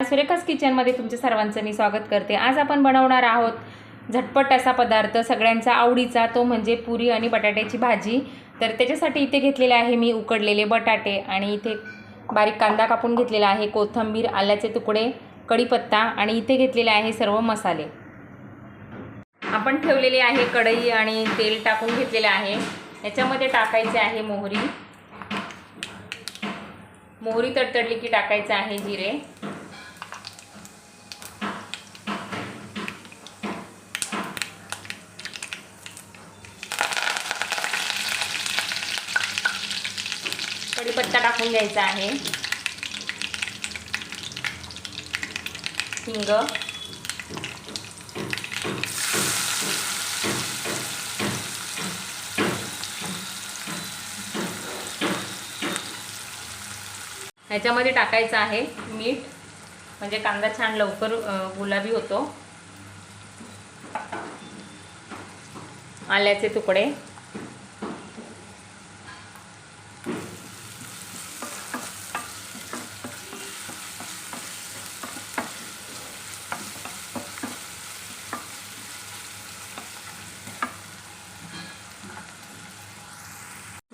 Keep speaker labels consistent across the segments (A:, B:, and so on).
A: सुरेखास किचनमध्ये तुमच्या सर्वांचं मी स्वागत करते. आज आपण बनवणार आहोत झटपट असा पदार्थ सगळ्यांचा आवडीचा तो म्हणजे पुरी आणि बटाट्याची भाजी. तर त्याच्यासाठी इथे घेतलेले आहे मी उकडलेले बटाटे आणि इथे बारीक कांदा कापून घेतलेला आहे कोथिंबीर आल्याचे तुकडे कढीपत्ता आणि इथे घेतलेले आहे सर्व मसाले. आपण ठेवलेले आहे कढई आणि तेल टाकून घेतलेलं आहे. याच्यामध्ये टाकायचे आहे मोहरी. मोहरी तडतडली की टाकायचं आहे जिरे कढीपत्ता टाकून घ्यायचा आहे. हिंग. ह्याच्यामध्ये टाकायचं आहे मीठ. म्हणजे कांदा छान लवकर गुलाबी होतो. आल्याचे तुकडे.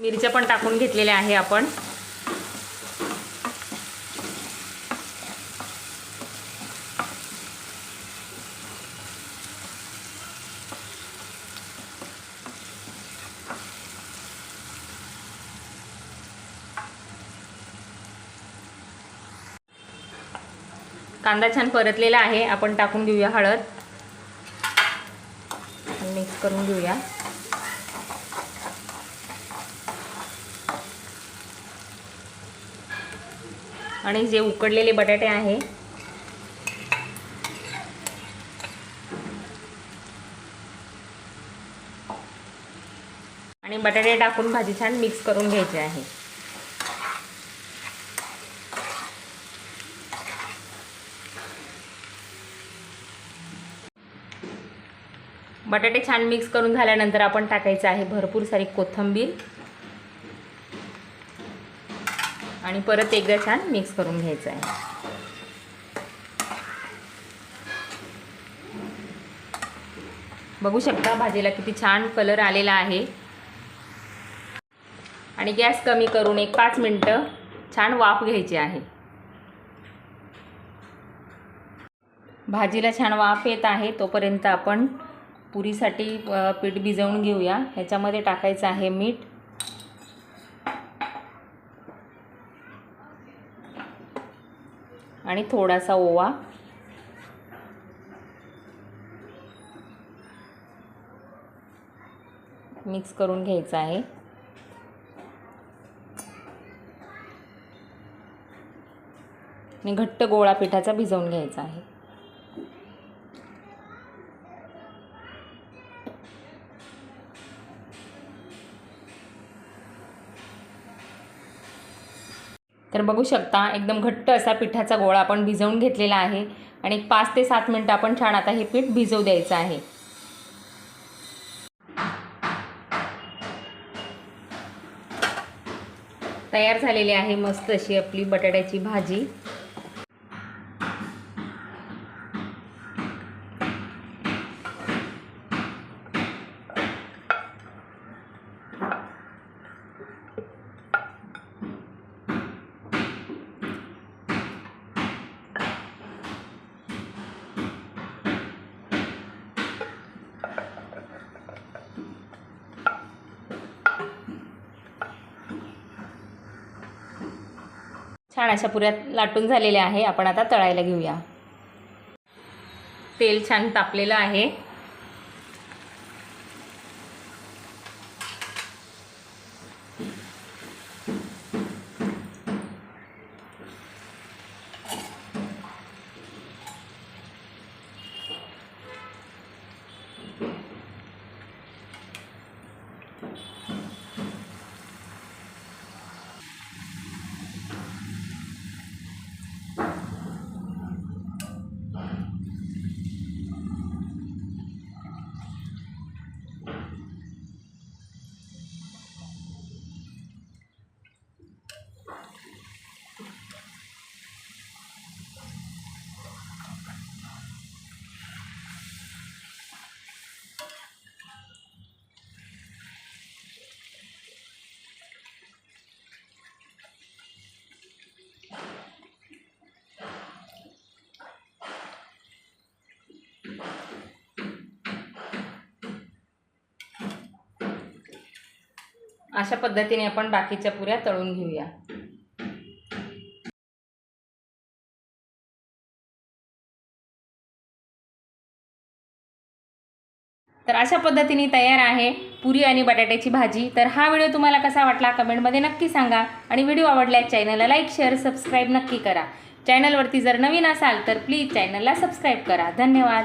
A: मिरच्या पण टाकून घेतलेल्या आहे आपण. कांदा छान परतलेला आहे आपण टाकून घेऊया हळद. मिक्स करून घेऊया. आणि जे उकडलेले बटाटे आहे. आणि बटाटे टाकून भाजी छान मिक्स करून घ्यायची आहे. बटाटे छान मिक्स करून झाल्यानंतर आपण टाकायचं आहे भरपूर सारी कोथिंबीर. आणि परत एकदा छान मिक्स करून घ्यायचं आहे. बघू शकता भाजीला किती छान कलर आलेला आहे. आणि गॅस कमी करून एक पाच मिनटं छान वाफ घ्यायची आहे. भाजीला छान वाफ येत आहे तोपर्यंत आपण पुरीसाठी पीठ भिजवून घेऊया. ह्याच्यामध्ये टाकायचं आहे मीठ. आणि थोडासा ओवा. मिक्स करून घ्यायचं आहे. आणि घट्ट गोळा पिठाचा भिजवून घ्यायचा आहे. तर बघू शकता एकदम घट्ट असा पिठाचा गोळा आपण भिजवून घेतलेला आहे आणि एक पाच ते सात मिनटं आपण छान आता हे पीठ भिजवू द्यायचं आहे. तयार झालेली आहे मस्त अशी आपली बटाट्याची भाजी. छान अशा पुऱ्या लाटून झालेल्या आहे आपण आता तळायला घेऊया तेल छान तापलेलं आहे Thank you. अशा पद्धतीने आपण बाकीच्या पुऱ्या तळून घेऊया. तर अशा पद्धतीने तयार आहे पुरी आणि बटाट्याची भाजी. तर हा व्हिडिओ तुम्हाला कसा वाटला कमेंटमध्ये नक्की सांगा आणि व्हिडिओ आवडल्यास चॅनलला लाईक शेअर सबस्क्राईब नक्की करा. चॅनलवरती जर नवीन असाल तर प्लीज चॅनलला सबस्क्राईब करा. धन्यवाद.